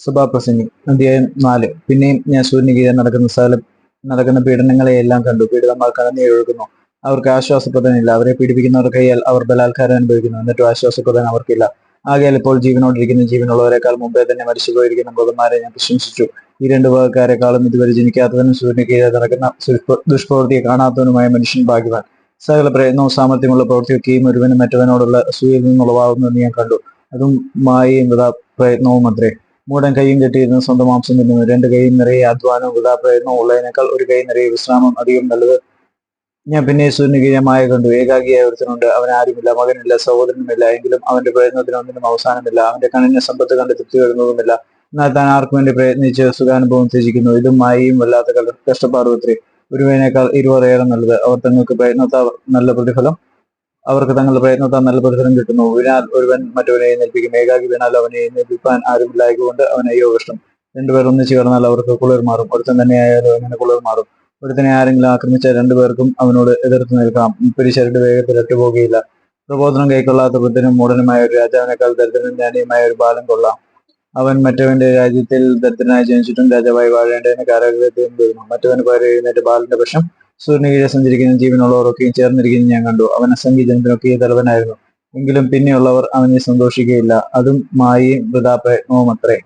സഭാപ്രസംഗി അധ്യായം നാല്. പിന്നെയും ഞാൻ സൂര്യന് കീഴെ നടക്കുന്ന സ്ഥലം നടക്കുന്ന പീഡനങ്ങളെയെല്ലാം കണ്ടു. പീഡിതന്മാർ കടന്നൊഴുകുന്നു അവർക്ക് ആശ്വാസപ്രദനില്ല അവരെ പീഡിപ്പിക്കുന്നവർ കൈയാൽ അവർ ബലാത്കാരം അനുഭവിക്കുന്നു. എന്നിട്ടും ആശ്വാസപ്രദൻ അവർക്കില്ല. ആകയാൽ ഇപ്പോൾ ജീവനോടിരിക്കുന്ന. ജീവനുള്ളവരെക്കാൾ മുമ്പേ തന്നെ മരിച്ചുപോയിരിക്കുന്ന മൃഗന്മാരെ ഞാൻ പ്രശംസിച്ചു. ഈ രണ്ട് വകക്കാരെക്കാളും ഇതുവരെ ജനിക്കാത്തവനും സൂര്യന് കീഴെ നടക്കുന്ന ദുഷ്പ്രവൃത്തിയെ കാണാത്തവനുമായ മനുഷ്യൻ ഭാഗ്യവാൻ. സകല പ്രയത്നവും സാമർഥ്യമുള്ള പ്രവൃത്തിയൊക്കെയും ഒരുവനും മറ്റവനോടുള്ള അസൂയയിൽ നിന്നുളവാകുന്നു ഞാൻ കണ്ടു. അതും മായ പ്രയത്നവും അത്രേ മൂടൻ കൈയും കെട്ടിയിരുന്ന് സ്വന്തം മാംസം തിന്നുന്നു. രണ്ട് കൈയും നിറയെ അധ്വാനവും വൃതാപ്രയത്നവും ഉള്ളതിനേക്കാൾ ഒരു കൈ നിറയെ വിശ്രാമം അധികം നല്ലത് ഞാൻ പിന്നെ സൂര്യന് കീഴമായ കണ്ടു. ഏകാഗിയായ ഒരുത്തനുണ്ട്. അവൻ ആരുമില്ല മകനില്ല സഹോദരനുമില്ല. എങ്കിലും അവന്റെ പ്രയത്നത്തിന് ഒന്നിനും അവസാനമില്ല. അവന്റെ കണ്ണിന് സമ്പത്ത് കണ്ട് തൃപ്തി വരുന്നതുമില്ല. എന്നാൽ താൻ ആർക്കും വേണ്ടി പ്രയത്നിച്ച് സുഖാനുഭവം ത്യജിക്കുന്നു? ഇതും മായയും വല്ലാത്ത കഷ്ടപ്പാടും അത്രേ. ഒരുവനേക്കാൾ ഇരുപതേറെ നല്ലത്. അവർ തങ്ങൾക്ക് പ്രയത്നത്താൽ നല്ല പ്രതിഫലം അവർക്ക് തങ്ങളുടെ പ്രയത്നത്താൽ നല്ല പ്രതിഫലം കിട്ടുന്നു. വീണാൽ ഒരുവൻ മറ്റവനെ എഴുന്നേൽപ്പിക്കും. ഏകാഗ്രി വീണാൽ അവനെ എഴുന്നേൽപ്പിക്കാൻ ആരുമില്ലായകൊണ്ട് അവൻ അയ്യോ കഷ്ടം. രണ്ടുപേർ ഒന്നിച്ചു കിടന്നാൽ അവർക്ക് കുളിർ മാറും. ഒരുത്തൻ തന്നെയായാലും അങ്ങനെ കുളിർ മാറും. ഒരുത്തനെ ആരെങ്കിലും ആക്രമിച്ചാൽ രണ്ടുപേർക്കും അവനോട് എതിർത്ത് നിൽക്കാം. മുപ്പരിശരുടെ വേഗത്തിൽ ഒറ്റുപോകുകയില്ല. പ്രബോധനം കൈക്കൊള്ളാത്ത ബുദ്ധനും മൂടനുമായ ഒരു രാജാവിനേക്കാൾ ദരിദ്രനും ജ്ഞാനിയുമായ ഒരു ബാലൻ കൊള്ളാം. അവൻ മറ്റവന്റെ രാജ്യത്തിൽ ദരിദ്രനായി ജനിച്ചിട്ടും രാജാവായി വാഴേണ്ടതിന് കാരാഗ്രഹത്തിൽ വരുന്നു മറ്റവന് പകരം എഴുന്നേറ്റ് ബാലന്റെ പക്ഷം സൂര്യന് കീഴെ സഞ്ചരിക്കുന്ന ജീവനുള്ളവരൊക്കെയും ചേർന്നിരിക്കുന്നു ഞാൻ കണ്ടു. അവൻ അസംഖ്യജനത്തിനൊക്കെ തലവനായിരുന്നു. എങ്കിലും പിന്നെയുള്ളവർ അവനെ സന്തോഷിക്കുകയില്ല. അതും മായയും വൃതാപ്രയത്നവും അത്രേ